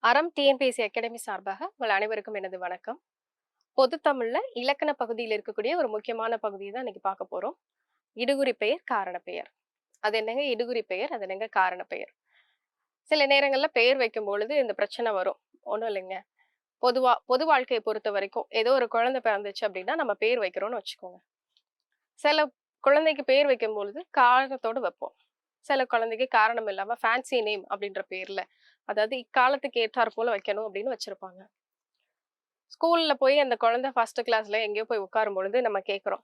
அறம் TNPSC academy சார்பாக உங்கள் அனைவருக்கும் எனது வணக்கம். பொது தமிழ்ல இலக்கண பகுதியில் இருக்கக்கூடிய ஒரு முக்கியமான பகுதியை தான் இன்னைக்கு பார்க்க போறோம். இடுகுறி பெயர் காரண பெயர். அது என்னங்க? இடுகுறி பெயர் அது என்னங்க? காரண பெயர். சில நேரங்கள்ல பெயர் வைக்கும் பொழுது இந்த பிரச்சனை வரும். ஒன்றும் இல்லைங்க. பொதுவா பொது வாழ்க்கையை பொறுத்த வரைக்கும் ஏதோ ஒரு குழந்தை பிறந்துச்சு அப்படின்னா நம்ம பேர் வைக்கிறோம்னு வச்சுக்கோங்க. சில குழந்தைக்கு பேர் வைக்கும் பொழுது காரணத்தோடு வைப்போம். சில குழந்தைக்கு காரணம் இல்லாம ஃபேன்சி நேம் அப்படின்ற பேர்ல. அதாவது இக்காலத்துக்கு ஏற்றாற் போல வைக்கணும் அப்படின்னு வச்சிருப்பாங்க. ஸ்கூல்ல போய் அந்த குழந்தை ஃபர்ஸ்ட் கிளாஸ்ல எங்கேயோ போய் உட்காரும் பொழுது நம்ம கேட்குறோம்.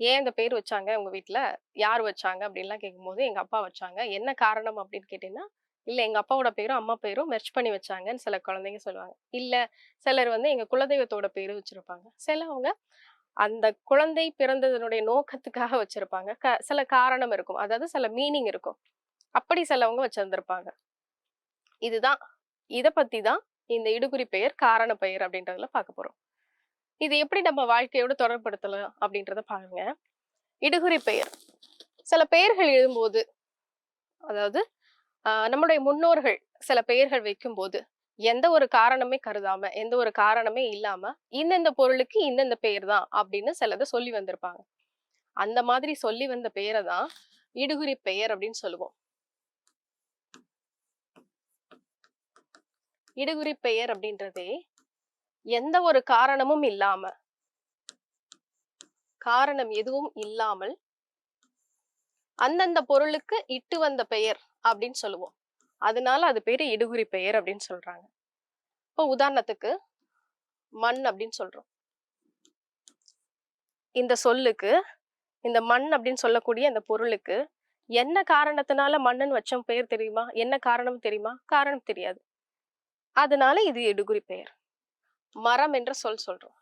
ஏன் இந்த பேர் வச்சாங்க உங்க வீட்டுல யார் வச்சாங்க? அப்படின்லாம் கேட்கும்போது எங்க அப்பா வச்சாங்க. என்ன காரணம்? அப்படின்னு கேட்டீங்கன்னா இல்ல எங்க அப்பாவோட பேரும் அம்மா பேரும் மெர்ச் பண்ணி வச்சாங்கன்னு சில குழந்தைங்க சொல்லுவாங்க. இல்ல சிலர் வந்து எங்க குலதெய்வத்தோட பேரு வச்சிருப்பாங்க. சிலவங்க அந்த குழந்தை பிறந்ததனுடைய நோக்கத்துக்காக வச்சிருப்பாங்க. க- சில காரணம் இருக்கும். அதாவது சில மீனிங் இருக்கும். அப்படி சிலவங்க வச்சிருந்திருப்பாங்க. இதுதான். இதை பத்தி தான் இந்த இடுகுறி பெயர் காரண பெயர் அப்படின்றதுல பார்க்க போறோம். இது எப்படி நம்ம வாழ்க்கையோட தொடர்படுத்தலாம் அப்படின்றத பாருங்க. இடுகுறி பெயர். சில பெயர்கள் எழுதும்போது அதாவது நம்முடைய முன்னோர்கள் சில பெயர்கள் வைக்கும்போது எந்த ஒரு காரணமே கருதாம எந்த ஒரு காரணமே இல்லாம இந்தந்த பொருளுக்கு இந்தந்த பெயர் தான் அப்படின்னு சிலதை சொல்லி வந்திருப்பாங்க. அந்த மாதிரி சொல்லி வந்த பெயரை தான் இடுகுறி பெயர் அப்படின்னு சொல்லுவோம். இடுகுறி பெயர் அப்படின்றதே எந்த ஒரு காரணமும் இல்லாம காரணம் எதுவும் இல்லாமல் அந்தந்த பொருளுக்கு இட்டு வந்த பெயர் அப்படின்னு சொல்லுவோம். அதனால அது பேர் இடுகுறி பெயர் அப்படின்னு சொல்றாங்க. இப்போ உதாரணத்துக்கு மண் அப்படின்னு சொல்றோம். இந்த சொல்லுக்கு இந்த மண் அப்படின்னு சொல்லக்கூடிய அந்த பொருளுக்கு என்ன காரணத்தினால மண்ணுன்னு வச்ச பெயர் தெரியுமா? என்ன காரணம் தெரியுமா? காரணம் தெரியாது. அதனால இது இடுகுறி பெயர். மரம் என்ற சொல் சொல்றோம்.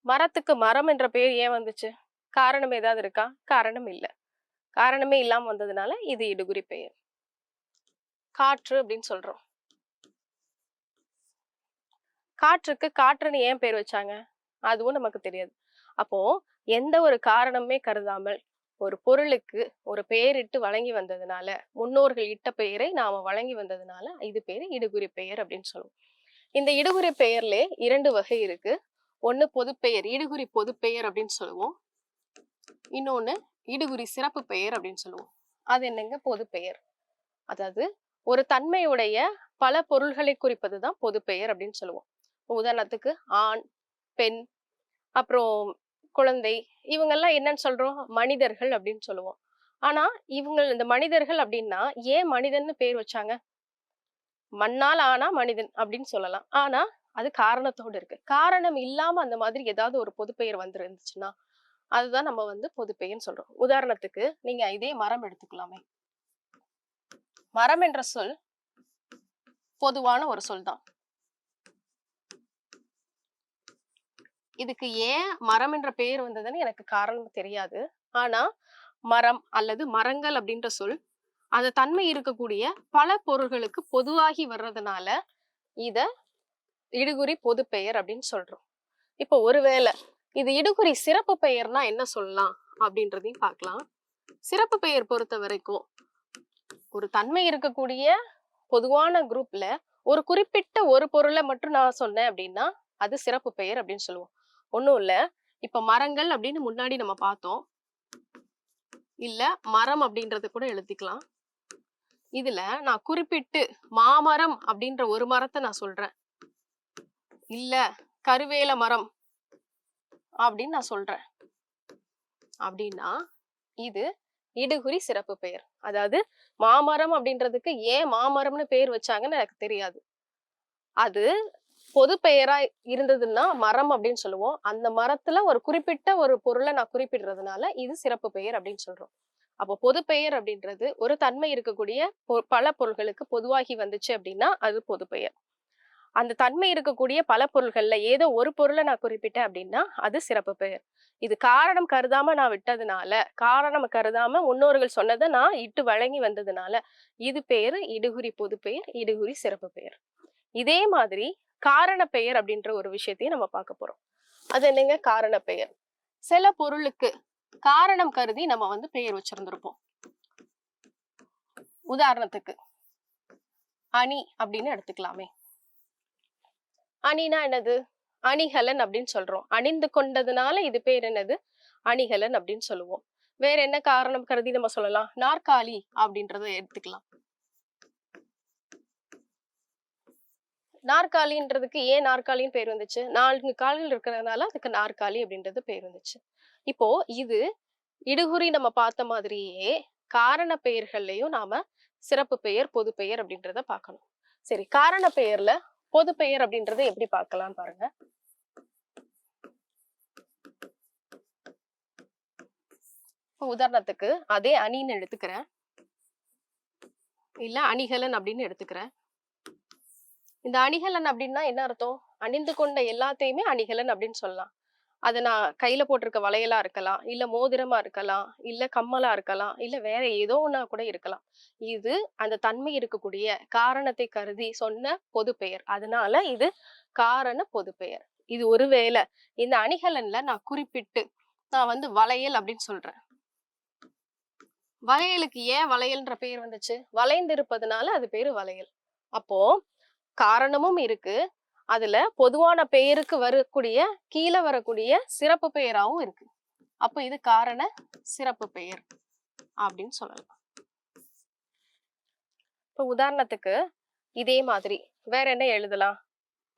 மரத்துக்கு மரம் என்ற பெயர் ஏன் வந்துச்சு? காரணம் ஏதாவது இருக்கா? காரணம் இல்லை. காரணமே இல்லாம வந்ததுனால இது இடுகுறி பெயர். காற்று அப்படின்னு சொல்றோம். காற்றுக்கு காற்றுன்னு ஏன் பேர் வச்சாங்க? அதுவும் நமக்கு தெரியாது. அப்போ எந்த ஒரு காரணமே கருதாமல் ஒரு பொருளுக்கு ஒரு பெயரிட்டு வழங்கி வந்ததுனால முன்னோர்கள் இட்ட பெயரை நாம வழங்கி வந்ததுனால இது பேரு இடுகுறி பெயர் அப்படின்னு சொல்லுவோம். இந்த இடுகுறி பெயர்ல இரண்டு வகை இருக்கு. ஒண்ணு பொதுப்பெயர் இடுகுறி பொதுப்பெயர் அப்படின்னு சொல்லுவோம். இன்னொன்னு இடுகுறி சிறப்பு பெயர் அப்படின்னு சொல்லுவோம். அது என்னங்க? பொதுப்பெயர் அதாவது ஒரு தன்மையுடைய பல பொருள்களை குறிப்பது தான் பொதுப்பெயர் அப்படின்னு சொல்லுவோம். உதாரணத்துக்கு ஆண் பெண் அப்புறம் குழந்தை இவங்கெல்லாம் என்னன்னு சொல்றோம்? மனிதர்கள் அப்படின்னு சொல்லுவோம். ஆனா இவங்க இந்த மனிதர்கள் அப்படின்னா ஏன் மனிதன்னு பேர் வச்சாங்க? மண்ணால் ஆனா மனிதன் அப்படின்னு சொல்லலாம். ஆனா அது காரணத்தோடு இருக்கு. காரணம் இல்லாம அந்த மாதிரி ஏதாவது ஒரு பொதுப்பெயர் வந்துருந்துச்சுன்னா அதுதான் நம்ம வந்து பொதுப்பெயர்னு சொல்றோம். உதாரணத்துக்கு நீங்க இதே மரம் எடுத்துக்கலாமே. மரம் என்ற சொல் பொதுவான ஒரு சொல் தான். இதுக்கு ஏன் மரம் என்ற பெயர் வந்ததுன்னு எனக்கு காரணம் தெரியாது. ஆனா மரம் அல்லது மரங்கள் அப்படின்ற சொல் அந்த தன்மை இருக்கக்கூடிய பல பொருள்களுக்கு பொதுவாகி வர்றதுனால இத இடுகுறி பொது பெயர் அப்படின்னு சொல்றோம். இப்போ ஒருவேளை இது இடுகுறி சிறப்பு பெயர்னா என்ன சொல்லலாம் அப்படின்றதையும் பார்க்கலாம். சிறப்பு பெயர் பொறுத்த வரைக்கும் ஒரு தன்மை இருக்கக்கூடிய பொதுவான குரூப்ல ஒரு குறிப்பிட்ட ஒரு பொருளை மட்டும் நான் சொன்னேன் அப்படின்னா அது சிறப்பு பெயர் அப்படின்னு சொல்லுவோம். ஒண்ணும் இல்ல. இப்ப மரங்கள் அப்படின்னு முன்னாடி நம்ம பார்த்தோம். இல்ல மரம் அப்படின்றத கூட எழுதிக்கலாம். இதுல நான் குறிப்பிட்டு மாமரம் அப்படின்ற ஒரு மரத்தை நான் சொல்றேன். இல்ல கருவேல மரம் அப்படின்னு நான் சொல்றேன். அப்படின்னா இது இடுகுறி சிறப்பு பெயர். அதாவது மாமரம் அப்படின்றதுக்கு ஏன் மாமரம்னு பெயர் வச்சாங்கன்னு எனக்கு தெரியாது. அது பொது பெயரா இருந்ததுன்னா மரம் அப்படின்னு சொல்லுவோம். அந்த மரத்துல ஒரு குறிப்பிட்ட ஒரு பொருளை நான் குறிப்பிடுறதுனால இது சிறப்பு பெயர் அப்படின்னு சொல்றோம். அப்போ பொது பெயர் அப்படின்றது ஒரு தன்மை இருக்கக்கூடிய பொ- பல பொருள்களுக்கு பொதுவாகி வந்துச்சு அப்படின்னா அது பொது பெயர். அந்த தன்மை இருக்கக்கூடிய பல பொருள்கள்ல ஏதோ ஒரு பொருளை நான் குறிப்பிட்டேன் அப்படின்னா அது சிறப்பு பெயர். இது காரணம் கருதாம நான் விட்டதுனால காரணம் கருதாம முன்னோர்கள் சொன்னதை நான் இட்டு வழங்கி வந்ததுனால இது பேரு இடுகுறி பொது பெயர் இடுகுறி சிறப்பு பெயர். இதே மாதிரி காரண பெயர் அப்படின்ற ஒரு விஷயத்தையும் நம்ம பார்க்க போறோம். அது என்னங்க? காரண பெயர். சில பொருளுக்கு காரணம் கருதி நம்ம வந்து பெயர் வச்சிருந்திருப்போம். உதாரணத்துக்கு அணி அப்படின்னு எடுத்துக்கலாமே. அணினா என்னது? அணிகலன் அப்படின்னு சொல்றோம். அணிந்து கொண்டதுனால இது பேர் என்னது? அணிகலன் அப்படின்னு சொல்லுவோம். வேற என்ன காரணம் கருதி நம்ம சொல்லலாம்? நாற்காலி அப்படின்றத எடுத்துக்கலாம். நாற்காலின்றதுக்கு ஏன் நாற்காலின்னு பேர் வந்துச்சு? நான்கு கால்கள் இருக்கிறதுனால அதுக்கு நாற்காலி அப்படின்றது பேர் வந்துச்சு. இப்போ இது இடுகுறி நம்ம பார்த்த மாதிரியே காரண பெயர்கள்லயும் நாம சிறப்பு பெயர் பொது பெயர் அப்படின்றத பார்க்கணும். சரி காரண பெயர்ல பொது பெயர் அப்படின்றத எப்படி பார்க்கலாம் பாருங்க. உதாரணத்துக்கு அதே அணின்னு எடுத்துக்கிறேன். இல்ல அணிகலன் அப்படின்னு எடுத்துக்கிறேன். இந்த அணிகலன் அப்படின்னா என்ன அர்த்தம்? அணிந்து கொண்ட எல்லாத்தையுமே அணிகலன் அப்படின்னு சொல்லலாம். அது நான் கையில போட்டிருக்க வளையலா இருக்கலாம் இல்ல மோதிரமா இருக்கலாம் இல்ல கம்மலா இருக்கலாம் இல்ல வேற ஏதோ ஒன்னா கூட இருக்கலாம். இது அந்த தன்மை இருக்கக்கூடிய காரணத்தை கருதி சொன்ன பொது பெயர் அதனால இது காரண பொது பெயர் இது ஒருவேளை இந்த அணிகலன்ல நான் குறிப்பிட்டு நான் வந்து வளையல் அப்படின்னு சொல்றேன். வளையலுக்கு ஏன் வளையல்ன்ற பெயர் வந்துச்சு? வளைந்திருப்பதுனால அது பேரு வளையல். அப்போ காரணமும் இருக்கு அதுல பொதுவான பெயருக்கு வரக்கூடிய கீழே வரக்கூடிய சிறப்பு பெயராவும் இருக்கு. அப்ப இது காரண சிறப்பு பெயர் அப்படின்னு சொல்லலாம். இப்ப உதாரணத்துக்கு இதே மாதிரி வேற என்ன எழுதலாம்?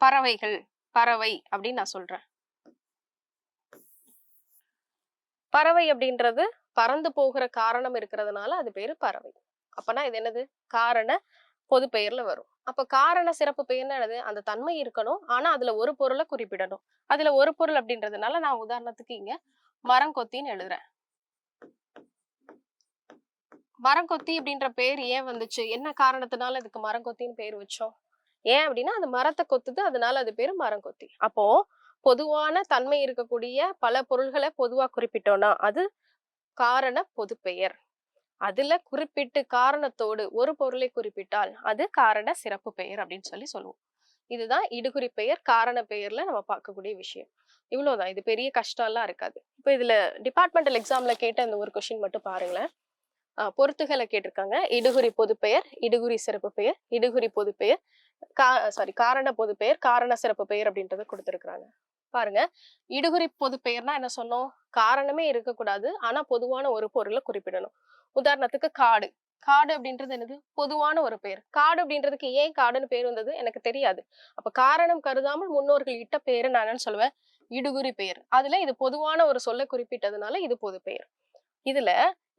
பறவைகள் பறவை அப்படின்னு நான் சொல்றேன். பறவை அப்படின்றது பறந்து போகிற காரணம் இருக்கிறதுனால அது பேரு பறவை. அப்பனா இது என்னது? காரண பொது பெயர்ல வரும். அப்ப காரண சிறப்பு பெயர்னா என்னது? அந்த தன்மை இருக்கணும். ஆனா அதுல ஒரு பொருளை குறிப்பிடணும். அதுல ஒரு பொருள் அப்படின்றதுனால நான் உதாரணத்துக்கு இங்க மரங்கொத்தின்னு எழுதுறேன். மரங்கொத்தி அப்படின்ற பேர் ஏன் வந்துச்சு? என்ன காரணத்தினால இதுக்கு மரங்கொத்தின்னு பேர் வச்சோம்? ஏன் அப்படின்னா அது மரத்தை கொத்துது அதனால அது பேரு மரங்கொத்தி அப்போ பொதுவான தன்மை இருக்கக்கூடிய பல பொருள்களை பொதுவா குறிப்பிட்டோம்னா அது காரண பொது பெயர். அதுல குறிப்பிட்டு காரணத்தோடு ஒரு பொருளை குறிப்பிட்டால் அது காரண சிறப்பு பெயர் அப்படின்னு சொல்லி சொல்லுவோம். இதுதான் இடுகுறி பெயர் காரண பெயர்ல நம்ம பார்க்கக்கூடிய விஷயம். இவ்வளவுதான். இது பெரிய கஷ்டம்லாம் இருக்காது. இப்போ இதுல டிபார்ட்மெண்டல் எக்ஸாம்ல கேட்ட இந்த ஒரு கொஸ்டின் மட்டும் பாருங்களேன். பொருத்துகளை கேட்டிருக்காங்க. இடுகுறி பொதுப்பெயர் இடுகுறி சிறப்பு பெயர் இடுகுறி பொதுப்பெயர் கா சாரி காரண பொது பெயர் காரண சிறப்பு பெயர் அப்படின்றத கொடுத்துருக்குறாங்க. பாருங்க. இடுகுறி பொது பெயர்னா என்ன சொன்னோம்? காரணமே இருக்கக்கூடாது. ஆனா பொதுவான ஒரு பொருளை குறிப்பிடணும். உதாரணத்துக்கு காடு. காடு அப்படின்றது என்னது? பொதுவான ஒரு பெயர் காடு அப்படின்றதுக்கு ஏன் காடுன்னு பேர் வந்தது? எனக்கு தெரியாது. அப்ப காரணம் கருதாமல் முன்னோர்கள் இட்ட பெயர் நான் என்னன்னு சொல்லுவேன்? இடுகுறி பெயர் அதுல இது பொதுவான ஒரு சொல்ல குறிப்பிட்டதுனால இது பொது பெயர் இதுல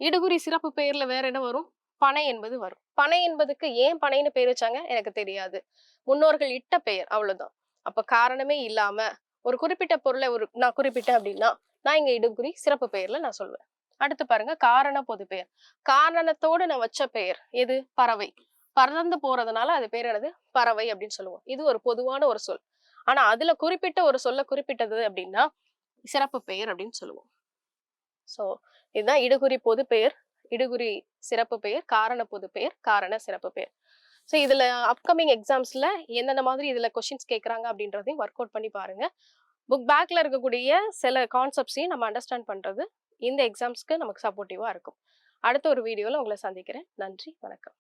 இடுகுறி சிறப்பு பெயர்ல வேற என்ன வரும்? பனை என்பது வரும். பனை என்பதுக்கு ஏன் பனைன்னு பேர் வச்சாங்க? எனக்கு தெரியாது. முன்னோர்கள் இட்ட பெயர் அவ்வளவுதான். அப்ப காரணமே இல்லாம ஒரு குறிப்பிட்ட பொருளை ஒரு நான் குறிப்பிட்டேன் அப்படின்னா நான் இங்க இடுகுறி சிறப்பு பெயர்ல நான் சொல்லுவேன் அடுத்து பாருங்க காரண பொது பெயர். காரணத்தோடு நான் வச்ச பெயர் எது? பறவை. பறந்து போறதுனால அது பேர் என்னது? பறவை அப்படின்னு சொல்லுவோம். இது ஒரு பொதுவான ஒரு சொல். ஆனா அதுல குறிப்பிட்ட ஒரு சொல்ல குறிப்பிட்டது அப்படின்னா சிறப்பு பெயர் அப்படின்னு சொல்லுவோம். சோ இதுதான் இடுகுறி பொது பெயர் இடுகுறி சிறப்பு பெயர் காரண பொது பெயர் காரண சிறப்பு பெயர். ஸோ இதுல அப்கமிங் எக்ஸாம்ஸ்ல எந்தெந்த மாதிரி இதுல கொஸ்டின்ஸ் கேட்கறாங்க அப்படின்றதையும் ஒர்க் அவுட் பண்ணி பாருங்க. புக் பேக்ல இருக்கக்கூடிய சில கான்செப்ட்ஸையும் நம்ம அண்டர்ஸ்டாண்ட் பண்றது இந்த எக்ஸாம்ஸ்க்கு நமக்கு சப்போர்ட்டிவா இருக்கும். அடுத்த ஒரு வீடியோவில் உங்களை சந்திக்கிறேன். நன்றி வணக்கம்.